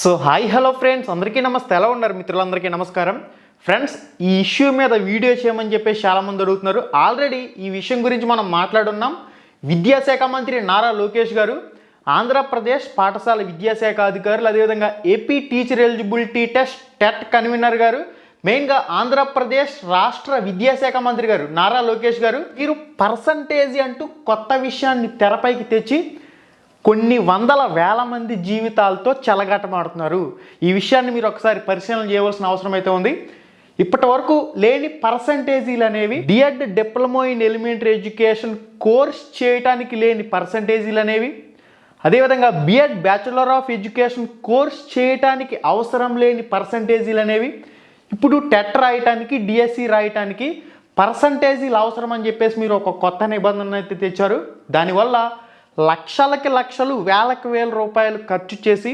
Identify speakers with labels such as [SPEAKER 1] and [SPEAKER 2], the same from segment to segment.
[SPEAKER 1] So hi hello friends. అందరికీ నమస్తే. ఎలా ఉన్నారు మిత్రులందరికీ నమస్కారం? ఫ్రెండ్స్ ఈ ఇష్యూ మీద వీడియో చేయమని చెప్పేసి చాలామంది అడుగుతున్నారు. ఆల్రెడీ ఈ విషయం గురించి మనం మాట్లాడున్నాం. విద్యాశాఖ మంత్రి నారా లోకేష్ గారు ఆంధ్రప్రదేశ్ పాఠశాల విద్యాశాఖ అధికారులు అదేవిధంగా AP teacher eligibility test TET convener గారు మెయిన్గా ఆంధ్రప్రదేశ్ రాష్ట్ర విద్యాశాఖ మంత్రి గారు నారా లోకేష్ గారు మీరు పర్సంటేజ్ అంటూ కొత్త విషయాన్ని తెరపైకి తెచ్చి కొన్ని వందల వేల మంది జీవితాలతో చెలగాటమాడుతున్నారు. ఈ విషయాన్ని మీరు ఒకసారి పరిశీలన చేయవలసిన అవసరం అయితే ఉంది. ఇప్పటి వరకు లేని పర్సంటేజీలు అనేవి DEd diploma in elementary education course చేయటానికి లేని పర్సంటేజీలు అనేవి. అదేవిధంగా BEd bachelor of education course చేయటానికి అవసరం లేని పర్సంటేజీలు అనేవి. ఇప్పుడు టెట్ రాయటానికి డిఎస్సి రాయటానికి పర్సంటేజీలు అవసరం అని చెప్పేసి మీరు ఒక కొత్త నిబంధన అయితే తెచ్చారు. దానివల్ల లక్షలకి లక్షలు వేలకు వేల రూపాయలు ఖర్చు చేసి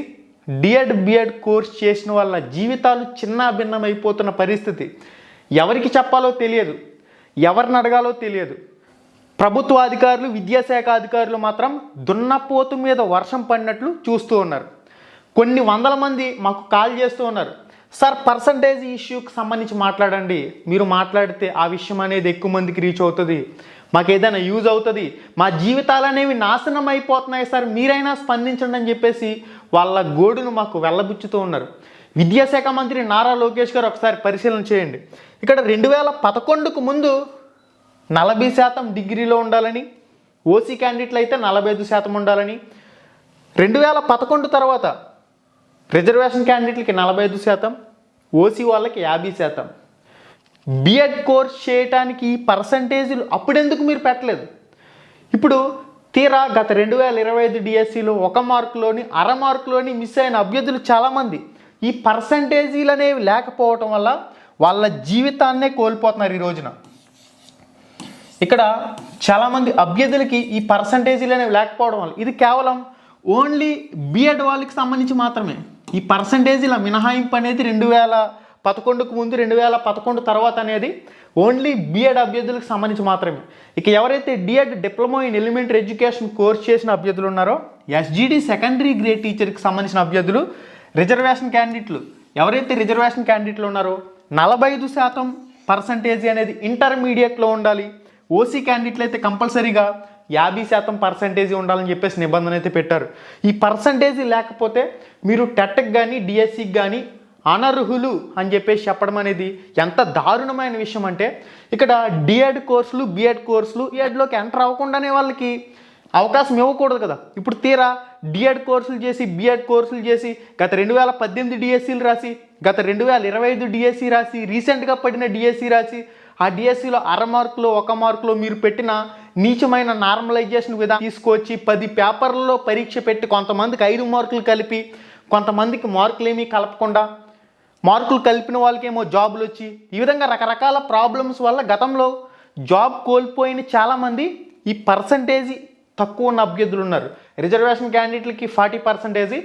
[SPEAKER 1] డిఎడ్ బిఎడ్ కోర్స్ చేసిన వాళ్ళ జీవితాలు చిన్న భిన్నమైపోతున్న పరిస్థితి. ఎవరికి చెప్పాలో తెలియదు. ఎవరిని అడగాలో తెలియదు. ప్రభుత్వ అధికారులు విద్యాశాఖ అధికారులు మాత్రం దున్నపోతు మీద వర్షం పడినట్లు చూస్తూ ఉన్నారు. కొన్ని వందల మంది మాకు కాల్ చేస్తూ ఉన్నారు. సార్ పర్సంటేజ్ ఇష్యూకి సంబంధించి మాట్లాడండి. మీరు మాట్లాడితే ఆ విషయం అనేది ఎక్కువ మందికి రీచ్ అవుతుంది. మాకు ఏదైనా యూజ్ అవుతుంది. మా జీవితాలు అనేవి నాశనం అయిపోతున్నాయి సార్. మీరైనా స్పందించండి అని చెప్పేసి వాళ్ళ గోడును మాకు వెళ్ళబుచ్చుతూ ఉన్నారు. విద్యాశాఖ మంత్రి నారా లోకేష్ గారు ఒకసారి పరిశీలన చేయండి. ఇక్కడ రెండు వేల పదకొండుకు ముందు నలభై శాతం డిగ్రీలో ఉండాలని ఓసీ క్యాండిడేట్లు అయితే నలభై ఐదు శాతం ఉండాలని రెండు వేల పదకొండు తర్వాత రిజర్వేషన్ క్యాండిడేట్లకి నలభై ఐదు శాతం ఓసీ వాళ్ళకి యాభై శాతం. బిఎడ్ కోర్స్ చేయటానికి ఈ పర్సంటేజీలు అప్పుడెందుకు మీరు పెట్టలేదు? ఇప్పుడు తీరా గత రెండు వేల ఇరవై ఐదు డిఎస్సిలో ఒక మార్కులోని అర మార్కులోని మిస్ అయిన అభ్యర్థులు చాలామంది. ఈ పర్సంటేజీలు అనేవి లేకపోవటం వల్ల వాళ్ళ జీవితాన్నే కోల్పోతున్నారు ఈ రోజున. ఇక్కడ చాలామంది అభ్యర్థులకి ఈ పర్సంటేజీలు అనేవి లేకపోవడం వల్ల ఇది కేవలం ఓన్లీ బిఎడ్ వాళ్ళకి సంబంధించి మాత్రమే. ఈ పర్సంటేజీల మినహాయింపు అనేది రెండు వేల పదకొండుకు ముందు రెండు వేల పదకొండు తర్వాత అనేది ఓన్లీ బీఎడ్ అభ్యర్థులకు సంబంధించి మాత్రమే. ఇక ఎవరైతే DEd diploma in elementary education course చేసిన అభ్యర్థులు ఉన్నారో ఎస్జీడీ సెకండరీ గ్రేడ్ టీచర్కి సంబంధించిన అభ్యర్థులు రిజర్వేషన్ క్యాండిడేట్లు. ఎవరైతే రిజర్వేషన్ క్యాండిడేట్లు ఉన్నారో నలభై ఐదు శాతం పర్సంటేజ్ అనేది ఇంటర్మీడియట్లో ఉండాలి. ఓసీ క్యాండిడేట్లు అయితే కంపల్సరీగా యాభై శాతం పర్సంటేజ్ ఉండాలని చెప్పేసి నిబంధన అయితే పెట్టారు. ఈ పర్సంటేజ్ లేకపోతే మీరు టెట్కి కానీ డిఎస్సికి కానీ అనర్హులు అని చెప్పేసి చెప్పడం అనేది ఎంత దారుణమైన విషయం అంటే ఇక్కడ డిఎడ్ కోర్సులు బిఎడ్ కోర్సులు ఎడ్లోకి ఎంటర్ అవ్వకుండానే వాళ్ళకి అవకాశం ఇవ్వకూడదు కదా. ఇప్పుడు తీరా డిఎడ్ కోర్సులు చేసి బిఎడ్ కోర్సులు చేసి గత రెండు వేల పద్దెనిమిది డిఎస్సీలు రాసి గత రెండు వేల ఇరవై ఐదు డిఎస్సీ రాసి రీసెంట్గా పడిన డిఎస్సి రాసి ఆ డిఎస్సిలో అర మార్కులో ఒక మార్కులో మీరు పెట్టిన నీచమైన నార్మలైజేషన్ విధానం తీసుకొచ్చి పది పేపర్లలో పరీక్ష పెట్టి కొంతమందికి ఐదు మార్కులు కలిపి కొంతమందికి మార్కులు ఏమీ కలపకుండా మార్కులు కలిపిన వాళ్ళకేమో జాబులు వచ్చి ఈ విధంగా రకరకాల ప్రాబ్లమ్స్ వల్ల గతంలో జాబ్ కోల్పోయిన చాలామంది ఈ పర్సంటేజ్ తక్కువ ఉన్న అభ్యర్థులు ఉన్నారు. రిజర్వేషన్ క్యాండిడేట్లకి ఫార్టీ పర్సంటేజీ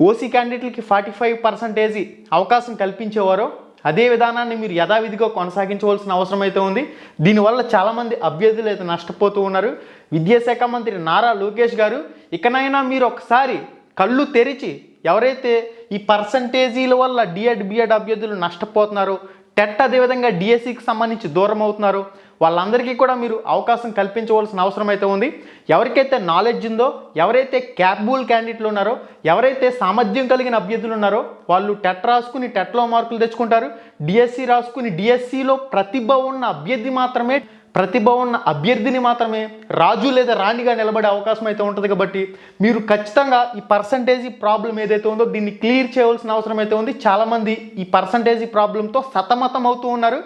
[SPEAKER 1] ఓసీ క్యాండిడేట్లకి ఫార్టీ ఫైవ్ పర్సంటేజీ అవకాశం కల్పించేవారో. అదే విధానాన్ని మీరు యథావిధిగా కొనసాగించవలసిన అవసరం అయితే ఉంది. దీనివల్ల చాలామంది అభ్యర్థులు అయితే నష్టపోతూ ఉన్నారు. విద్యాశాఖ మంత్రి నారా లోకేష్ గారు ఇకనైనా మీరు ఒకసారి కళ్ళు తెరిచి ఎవరైతే ఈ పర్సంటేజీల వల్ల డిఎడ్ బిఎడ్ అభ్యర్థులు నష్టపోతున్నారో టెట్ అదేవిధంగా డిఎస్సికి సంబంధించి దూరం అవుతున్నారు వాళ్ళందరికీ కూడా మీరు అవకాశం కల్పించవలసిన అవసరం అయితే ఉంది. ఎవరికైతే నాలెడ్జ్ ఉందో ఎవరైతే క్యాపబుల్ క్యాండిడేట్లు ఉన్నారో ఎవరైతే సామర్థ్యం కలిగిన అభ్యర్థులు ఉన్నారో వాళ్ళు టెట్ రాసుకుని టెట్లో మార్కులు తెచ్చుకుంటారు. డిఎస్సి రాసుకుని డిఎస్సిలో ప్రతిభ ఉన్న అభ్యర్థి మాత్రమే ప్రతిభ ఉన్న అభ్యర్థిని మాత్రమే రాజు లేదా రాణిగా నిలబడే అవకాశం అయితే ఉంటుంది కాబట్టి మీరు ఖచ్చితంగా ఈ పర్సంటేజీ ప్రాబ్లం ఏదైతే ఉందో దీన్ని క్లియర్ చేయవలసిన అవసరం అయితే ఉంది. చాలామంది ఈ పర్సంటేజీ ప్రాబ్లంతో సతమతం అవుతూ ఉన్నారు.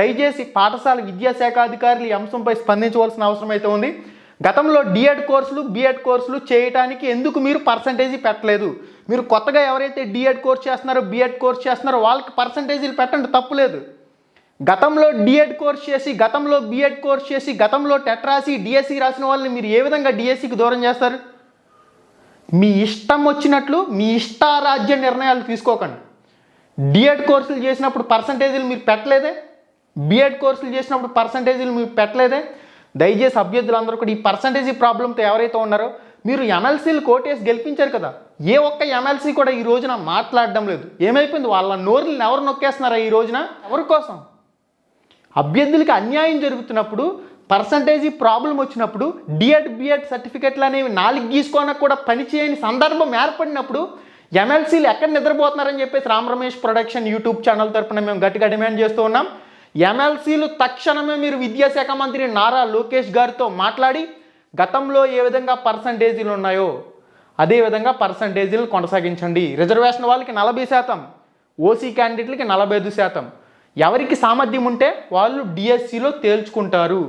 [SPEAKER 1] దయచేసి పాఠశాల విద్యాశాఖ అధికారులు ఈ అంశంపై స్పందించవలసిన అవసరం అయితే ఉంది. గతంలో డిఎడ్ కోర్సులు బిఎడ్ కోర్సులు చేయడానికి ఎందుకు మీరు పర్సంటేజీ పెట్టలేదు? మీరు కొత్తగా ఎవరైతే డిఎడ్ కోర్స్ చేస్తున్నారో బిఎడ్ కోర్స్ చేస్తున్నారో వాళ్ళకి పర్సంటేజీలు పెట్టండి తప్పులేదు గతంలో డిఎడ్ కోర్స్ చేసి గతంలో బిఎడ్ కోర్స్ చేసి గతంలో టెట్ రాసి డిఎస్సి రాసిన వాళ్ళని మీరు ఏ విధంగా డిఎస్సికి దూరం చేస్తారు? మీ ఇష్టం వచ్చినట్లు మీ ఇష్టారాజ్య నిర్ణయాలు తీసుకోకండి. డిఎడ్ కోర్సులు చేసినప్పుడు పర్సంటేజీలు మీరు పెట్టలేదే? బిఎడ్ కోర్సులు చేసినప్పుడు పర్సంటేజీలు మీరు పెట్టలేదే? దయచేసి అభ్యర్థులందరూ కూడా ఈ పర్సంటేజీ ప్రాబ్లంతో ఎవరైతే ఉన్నారో మీరు ఎమ్మెల్సీలు కోటేసి గెలిపించారు కదా ఏ ఒక్క ఎమ్మెల్సీ కూడా ఈ రోజున మాట్లాడడం లేదు. ఏమైపోయింది? వాళ్ళ నోరుని ఎవరు నొక్కేస్తున్నారా ఈ రోజున? ఎవరి కోసం? అభ్యర్థులకి అన్యాయం జరుగుతున్నప్పుడు పర్సంటేజీ ప్రాబ్లం వచ్చినప్పుడు డిఎడ్ బిఎడ్ సర్టిఫికెట్లు అనేవి నాలుగు గీసుకోనకు కూడా పనిచేయని సందర్భం ఏర్పడినప్పుడు ఎమ్మెల్సీలు ఎక్కడ నిద్రపోతున్నారని చెప్పేసి Ram Ramesh production YouTube channel తరఫున మేము గట్టిగా డిమాండ్ చేస్తూ ఉన్నాం. ఎమ్మెల్సీలు తక్షణమే మీరు విద్యాశాఖ మంత్రి నారా లోకేష్ గారితో మాట్లాడి గతంలో ఏ విధంగా పర్సంటేజీలు ఉన్నాయో అదే విధంగా పర్సంటేజీలు కొనసాగించండి. రిజర్వేషన్ వాళ్ళకి నలభై శాతం ఓసీ క్యాండిడేట్లకి నలభై ఐదు శాతం. ఎవరికి సామర్థ్యం ఉంటే వాళ్ళు డిఎస్సిలో తేల్చుకుంటారు.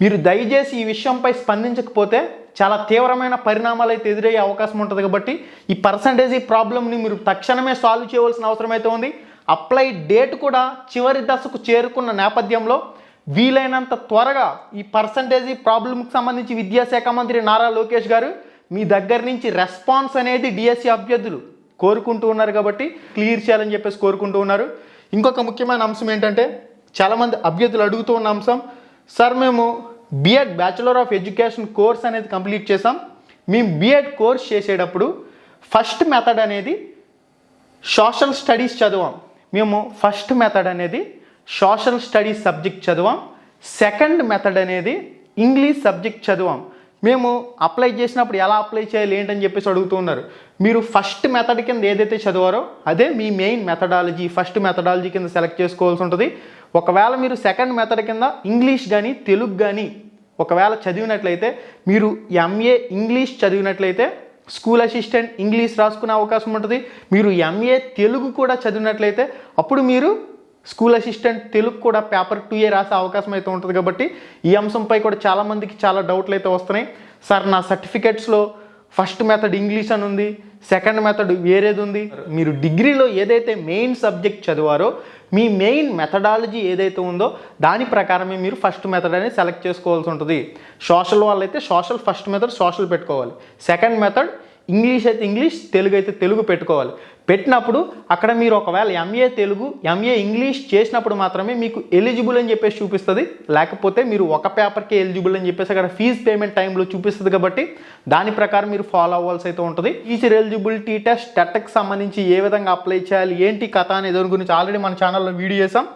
[SPEAKER 1] మీరు దయచేసి ఈ విషయంపై స్పందించకపోతే చాలా తీవ్రమైన పరిణామాలు అయితే ఎదురయ్యే అవకాశం ఉంటుంది కాబట్టి ఈ పర్సంటేజీ ప్రాబ్లమ్ని మీరు తక్షణమే సాల్వ్ చేయవలసిన అవసరం అయితే ఉంది. అప్లై డేట్ కూడా చివరి దశకు చేరుకున్న నేపథ్యంలో వీలైనంత త్వరగా ఈ పర్సంటేజీ ప్రాబ్లంకి సంబంధించి విద్యాశాఖ మంత్రి నారా లోకేష్ గారు మీ దగ్గర నుంచి రెస్పాన్స్ అనేది డిఎస్సి అభ్యర్థులు కోరుకుంటూ ఉన్నారు కాబట్టి క్లియర్ చేయాలని చెప్పేసి కోరుకుంటూ ఉన్నారు. ఇంకొక ముఖ్యమైన అంశం ఏంటంటే చాలామంది అభ్యర్థులు అడుగుతూ ఉన్న అంశం సార్ మేము BEd bachelor of education course అనేది కంప్లీట్ చేసాం మేము బిఎడ్ కోర్స్ చేసేటప్పుడు ఫస్ట్ మెథడ్ అనేది సోషల్ స్టడీస్ చదివాం. మేము ఫస్ట్ మెథడ్ అనేది సోషల్ స్టడీస్ సబ్జెక్ట్ చదివాం. సెకండ్ మెథడ్ అనేది ఇంగ్లీష్ సబ్జెక్ట్ చదివాం. మేము అప్లై చేసినప్పుడు ఎలా అప్లై చేయాలి ఏంటని చెప్పేసి అడుగుతున్నారు మీరు ఫస్ట్ మెథడ్ కింద ఏదైతే చదివారో అదే మీ మెయిన్ మెథడాలజీ ఫస్ట్ మెథడాలజీ కింద సెలెక్ట్ చేసుకోవాల్సి ఉంటుంది. ఒకవేళ మీరు సెకండ్ మెథడ్ కింద ఇంగ్లీష్ కానీ తెలుగు కానీ ఒకవేళ చదివినట్లయితే మీరు ఎంఏ ఇంగ్లీష్ చదివినట్లయితే స్కూల్ అసిస్టెంట్ ఇంగ్లీష్ రాసుకునే అవకాశం ఉంటుంది. మీరు ఎంఏ తెలుగు కూడా చదివినట్లయితే అప్పుడు మీరు స్కూల్ అసిస్టెంట్ తెలుగు కూడా పేపర్ టూ ఏ రాసే అవకాశం అయితే ఉంటుంది కాబట్టి ఈ అంశంపై కూడా చాలామందికి చాలా డౌట్లు అయితే వస్తున్నాయి. సార్ నా సర్టిఫికెట్స్లో ఫస్ట్ మెథడ్ ఇంగ్లీష్ అని ఉంది సెకండ్ మెథడ్ వేరేది ఉంది. మీరు డిగ్రీలో ఏదైతే మెయిన్ సబ్జెక్ట్ చదివారో మీ మెయిన్ మెథడాలజీ ఏదైతే ఉందో దాని ప్రకారమే మీరు ఫస్ట్ మెథడ్ అనేది సెలెక్ట్ చేసుకోవాల్సి ఉంటుంది. సోషల్ వాళ్ళైతే సోషల్ ఫస్ట్ మెథడ్ సోషల్ పెట్టుకోవాలి. సెకండ్ మెథడ్ ఇంగ్లీష్ అయితే ఇంగ్లీష్ తెలుగు అయితే తెలుగు పెట్టుకోవాలి. పెట్టినప్పుడు అక్కడ మీరు ఒకవేళ ఎంఏ తెలుగు ఎంఏ ఇంగ్లీష్ చేసినప్పుడు మాత్రమే మీకు ఎలిజిబుల్ అని చెప్పేసి చూపిస్తుంది. లేకపోతే మీరు ఒక పేపర్కి ఎలిజిబుల్ అని చెప్పేసి అక్కడ ఫీజ్ పేమెంట్ టైంలో చూపిస్తుంది కాబట్టి దాని ప్రకారం మీరు ఫాలో అవ్వాల్సి అయితే ఉంటుంది. టీచర్ ఎలిజిబిలిటీ టెస్ట్ టెట్కి సంబంధించి ఏ విధంగా అప్లై చేయాలి ఏంటి కథ అనే దాని గురించి ఆల్రెడీ మన ఛానల్లో వీడియో చేసాం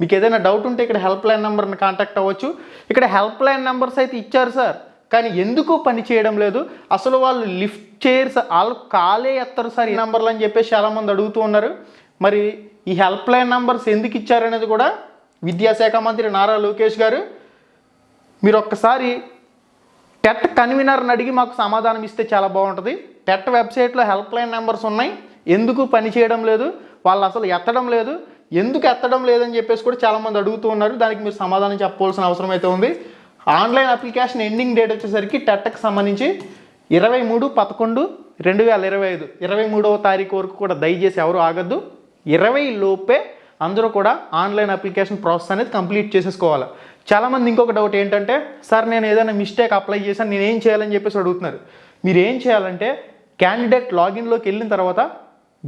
[SPEAKER 1] మీకు ఏదైనా డౌట్ ఉంటే ఇక్కడ హెల్ప్ లైన్ నెంబర్ని కాంటాక్ట్ అవ్వచ్చు. ఇక్కడ హెల్ప్ లైన్ నెంబర్స్ అయితే ఇచ్చారు సార్. కానీ ఎందుకు పని చేయడం లేదు? అసలు వాళ్ళు లిఫ్ట్ ఇచ్చేరు సార్ వాళ్ళు కాలే ఎత్తరు సార్ ఈ నెంబర్లు అని చెప్పేసి చాలామంది అడుగుతూ ఉన్నారు. మరి ఈ హెల్ప్ లైన్ నెంబర్స్ ఎందుకు ఇచ్చారనేది కూడా విద్యాశాఖ మంత్రి నారా లోకేష్ గారు మీరు ఒక్కసారి టెట్ కన్వీనర్ని అడిగి మాకు సమాధానం ఇస్తే చాలా బాగుంటుంది. టెట్ వెబ్సైట్లో హెల్ప్ లైన్ నెంబర్స్ ఉన్నాయి. ఎందుకు పని చేయడం లేదు? వాళ్ళు అసలు ఎత్తడం లేదు. ఎందుకు ఎత్తడం లేదని చెప్పేసి కూడా చాలామంది అడుగుతూ ఉన్నారు. దానికి మీరు సమాధానం చెప్పవలసిన అవసరం అయితే ఉంది. ఆన్లైన్ అప్లికేషన్ ఎండింగ్ డేట్ వచ్చేసరికి టెట్కి సంబంధించి ఇరవై మూడు పదకొండు రెండు వేల ఇరవై ఐదు. ఇరవై మూడవ తారీఖు వరకు కూడా దయచేసి ఎవరు ఆగద్దు. ఇరవై లోపే అందరూ కూడా ఆన్లైన్ అప్లికేషన్ ప్రాసెస్ అనేది కంప్లీట్ చేసేసుకోవాలి. చాలామంది ఇంకొక డౌట్ ఏంటంటే సార్ నేను ఏదైనా మిస్టేక్ అప్లై చేశాను నేను ఏం చేయాలని చెప్పేసి అడుగుతున్నారు. మీరు ఏం చేయాలంటే క్యాండిడేట్ లాగిన్లోకి వెళ్ళిన తర్వాత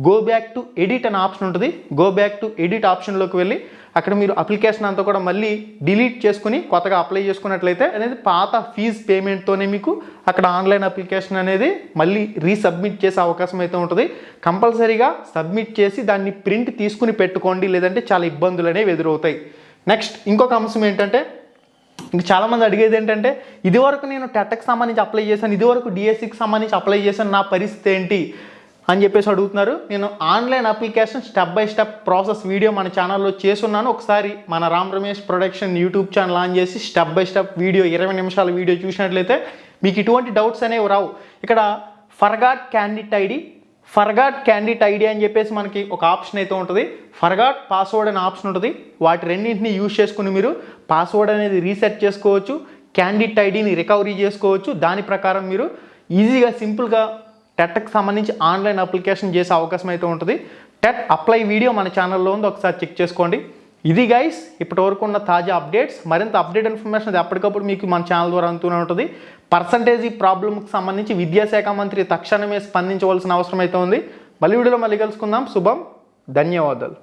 [SPEAKER 1] గో బ్యాక్ టు ఎడిట్ అనే ఆప్షన్ ఉంటుంది. గో బ్యాక్ టు ఎడిట్ ఆప్షన్లోకి వెళ్ళి అక్కడ మీరు అప్లికేషన్ అంతా కూడా మళ్ళీ డిలీట్ చేసుకుని కొత్తగా అప్లై చేసుకున్నట్లయితే అనేది పాత ఫీజ్ పేమెంట్తోనే మీకు అక్కడ ఆన్లైన్ అప్లికేషన్ అనేది మళ్ళీ రీసబ్మిట్ చేసే అవకాశం అయితే ఉంటుంది. కంపల్సరీగా సబ్మిట్ చేసి దాన్ని ప్రింట్ తీసుకుని పెట్టుకోండి లేదంటే చాలా ఇబ్బందులు అనేవి ఎదురవుతాయి. నెక్స్ట్ ఇంకొక అంశం ఏంటంటే ఇంక చాలామంది అడిగేది ఏంటంటే ఇదివరకు నేను టెట్కి సంబంధించి అప్లై చేశాను ఇదివరకు డిఎస్సికి సంబంధించి అప్లై చేశాను నా పరిస్థితి ఏంటి? అని చెప్పేసి అడుగుతున్నారు. నేను online application step by step process video మన ఛానల్లో చేస్తున్నాను. ఒకసారి మన Ram Ramesh production YouTube channel on చేసి స్టెప్ బై స్టెప్ వీడియో ఇరవై నిమిషాల వీడియో చూసినట్లయితే మీకు ఇటువంటి డౌట్స్ అనేవి రావు. ఇక్కడ forgot candidate ID forgot candidate ID అని చెప్పేసి మనకి ఒక ఆప్షన్ అయితే ఉంటుంది. ఫర్గాట్ పాస్వర్డ్ అనే ఆప్షన్ ఉంటుంది. వాటి రెండింటిని యూజ్ చేసుకుని మీరు పాస్వర్డ్ అనేది రీసెట్ చేసుకోవచ్చు క్యాండిడేట్ ఐడిని రికవరీ చేసుకోవచ్చు. దాని ప్రకారం మీరు ఈజీగా సింపుల్గా టెట్కి సంబంధించి ఆన్లైన్ అప్లికేషన్ చేసే అవకాశం అయితే ఉంటుంది. టెట్ అప్లై వీడియో మన ఛానల్లో ఉంది. ఒకసారి చెక్ చేసుకోండి. ఇది గైస్ ఇప్పటి వరకు ఉన్న తాజా అప్డేట్స్ మరింత అప్డేట్ ఇన్ఫర్మేషన్ అది ఎప్పటికప్పుడు మీకు మన ఛానల్ ద్వారా అందుతూనే ఉంటుంది. పర్సంటేజీ ప్రాబ్లంకి సంబంధించి విద్యాశాఖ మంత్రి తక్షణమే స్పందించవలసిన అవసరం అయితే ఉంది. మళ్ళీ వీడియోలో మళ్ళీ కలుసుకుందాం. శుభం. ధన్యవాదాలు.